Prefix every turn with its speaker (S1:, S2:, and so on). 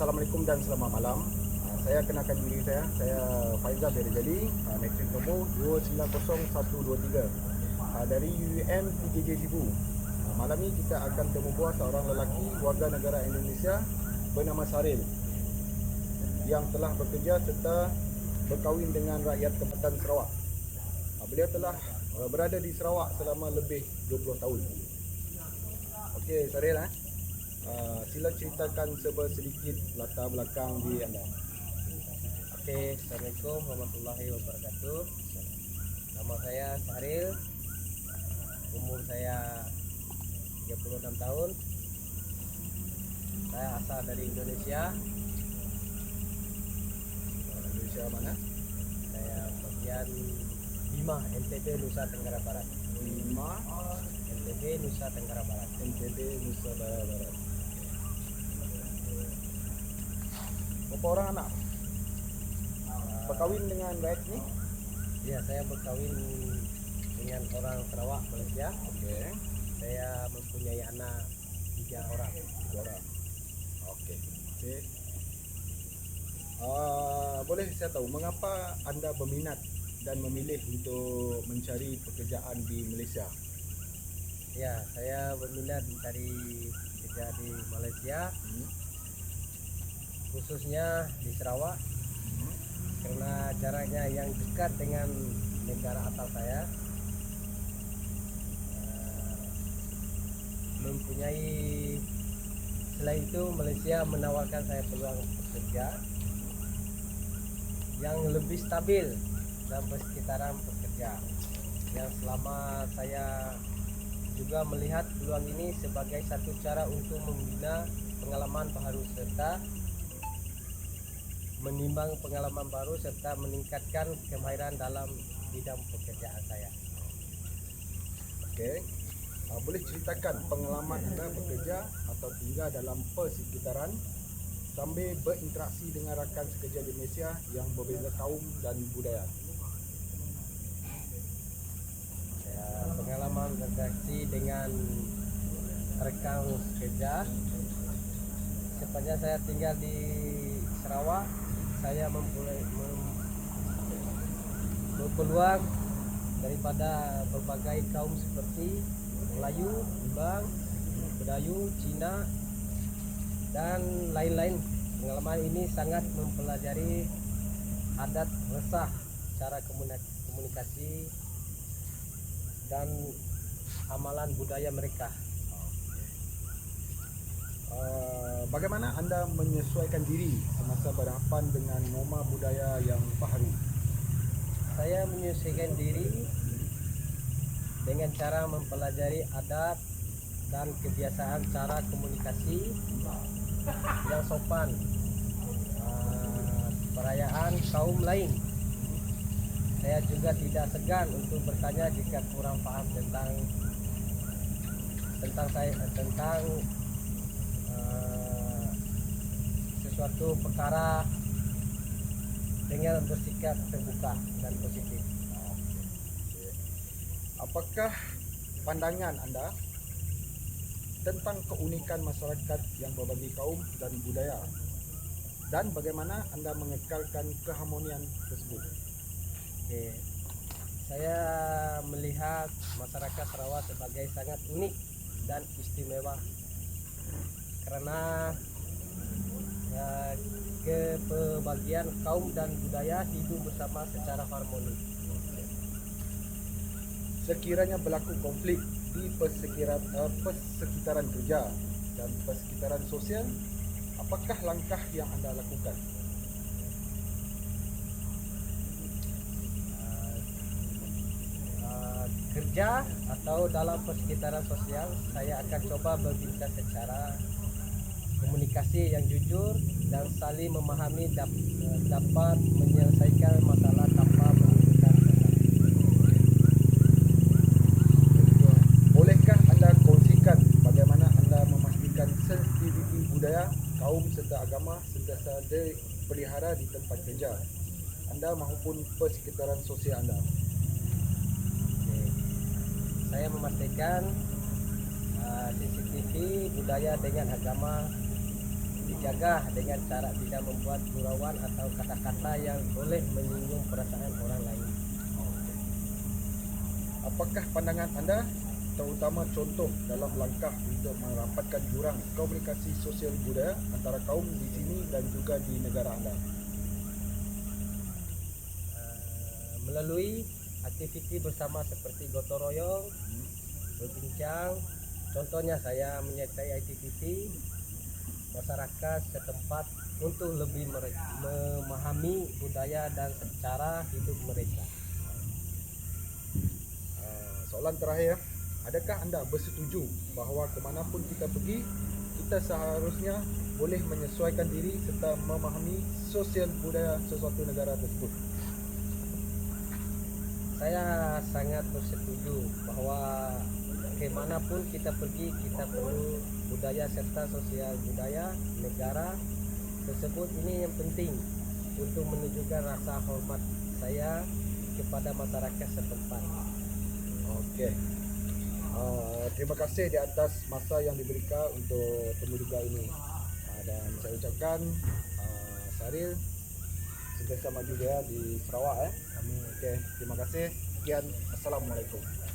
S1: Assalamualaikum dan selamat malam. Uh, saya kenalkan diri saya. Saya Faizal dari Jali, uh, nombor 290123 uh, dari UUM PJJ Sibu. Uh, malam ini kita akan temu buah seorang lelaki warga negara Indonesia bernama Saril yang telah bekerja serta berkahwin dengan rakyat tempatan Sarawak. Uh, beliau telah uh, berada di Sarawak selama lebih 20 tahun. Okey, Saril eh. Uh, sila ceritakan serba sedikit latar belakang diri anda.
S2: Oke, Assalamualaikum warahmatullahi wabarakatuh. Nama saya Saril. Umur saya 36 tahun. Saya asal dari Indonesia.
S1: Indonesia mana?
S2: Saya bagian Bima, NTB Nusa Tenggara Barat.
S1: Lima
S2: NTB Nusa Tenggara Barat.
S1: NTB Nusa Tenggara Barat. Berapa orang anak? Berkahwin dengan rakyat ni?
S2: Ya, saya berkahwin dengan orang Sarawak, Malaysia.
S1: Okey.
S2: Saya mempunyai anak tiga orang.
S1: Tiga orang. Okey. Okey. Uh, boleh saya tahu mengapa anda berminat dan memilih untuk mencari pekerjaan di Malaysia?
S2: Ya, saya berminat mencari kerja di Malaysia,
S1: Hmm.
S2: Khususnya di Sarawak, karena jaraknya yang dekat dengan negara asal saya. Eh, mempunyai selain itu Malaysia menawarkan saya peluang bekerja yang lebih stabil dan persekitaran pekerja yang selama saya juga melihat peluang ini sebagai satu cara untuk membina pengalaman baru serta menimbang pengalaman baru serta meningkatkan kemahiran dalam bidang pekerjaan saya.
S1: Okey. Uh, boleh ceritakan pengalaman anda bekerja atau tinggal dalam persekitaran sambil berinteraksi dengan rakan sekerja di Malaysia yang berbeza kaum dan budaya.
S2: Ya, pengalaman berinteraksi dengan rekan kerja sepanjang saya tinggal di Sarawak saya mempunyai mem- berpeluang daripada berbagai kaum seperti Melayu, Imbang, Bedayu, Cina dan lain-lain. Pengalaman ini sangat mempelajari adat resah, cara komuni- komunikasi dan amalan budaya mereka.
S1: Uh, bagaimana anda menyesuaikan diri semasa berhadapan dengan norma budaya yang baharu?
S2: Saya menyesuaikan diri dengan cara mempelajari adat dan kebiasaan cara komunikasi yang sopan, Ah, perayaan kaum lain. Saya juga tidak segan untuk bertanya jika kurang paham tentang tentang saya tentang sesuatu perkara dengan bersikap terbuka dan positif.
S1: Apakah pandangan anda tentang keunikan masyarakat yang berbagai kaum dan budaya dan bagaimana anda mengekalkan keharmonian tersebut?
S2: Oke. Saya melihat masyarakat Sarawak sebagai sangat unik dan istimewa karena kebagian kaum dan budaya hidup bersama secara harmoni.
S1: Sekiranya berlaku konflik di persekitaran, uh, persekitaran kerja dan persekitaran sosial, apakah langkah yang anda lakukan?
S2: Uh, uh, kerja atau dalam persekitaran sosial saya akan coba berbincang secara komunikasi yang jujur dan saling memahami dap- uh, dapat menyelesaikan masalah tanpa menimbulkan.
S1: Bolehkah anda kongsikan bagaimana anda memastikan sensitiviti budaya, kaum serta agama sentiasa dipelihara di tempat kerja anda maupun persekitaran sosial anda?
S2: Saya memastikan uh, CCTV budaya dengan agama gagah dengan cara tidak membuat gurauan atau kata-kata yang boleh menyinggung perasaan orang lain.
S1: Apakah pandangan anda terutama contoh dalam langkah untuk merapatkan jurang komunikasi sosial budaya antara kaum di sini dan juga di negara anda?
S2: Uh, melalui aktiviti bersama seperti gotong royong, berbincang, contohnya saya menyertai aktiviti masyarakat setempat untuk lebih memahami budaya dan cara hidup mereka.
S1: Uh, soalan terakhir, adakah anda bersetuju bahawa kemanapun kita pergi, kita seharusnya boleh menyesuaikan diri serta memahami sosial budaya sesuatu negara tersebut?
S2: Saya sangat bersetuju bahwa ke mana pun kita pergi kita perlu budaya serta sosial budaya negara tersebut ini yang penting untuk menunjukkan rasa hormat saya kepada masyarakat setempat.
S1: Okey. Uh, terima kasih di atas masa yang diberikan untuk temu juga ini. Uh, dan saya ucapkan uh, Saril maju dia di Sarawak eh.
S2: Amin.
S1: Okey, terima kasih. Sekian. Assalamualaikum.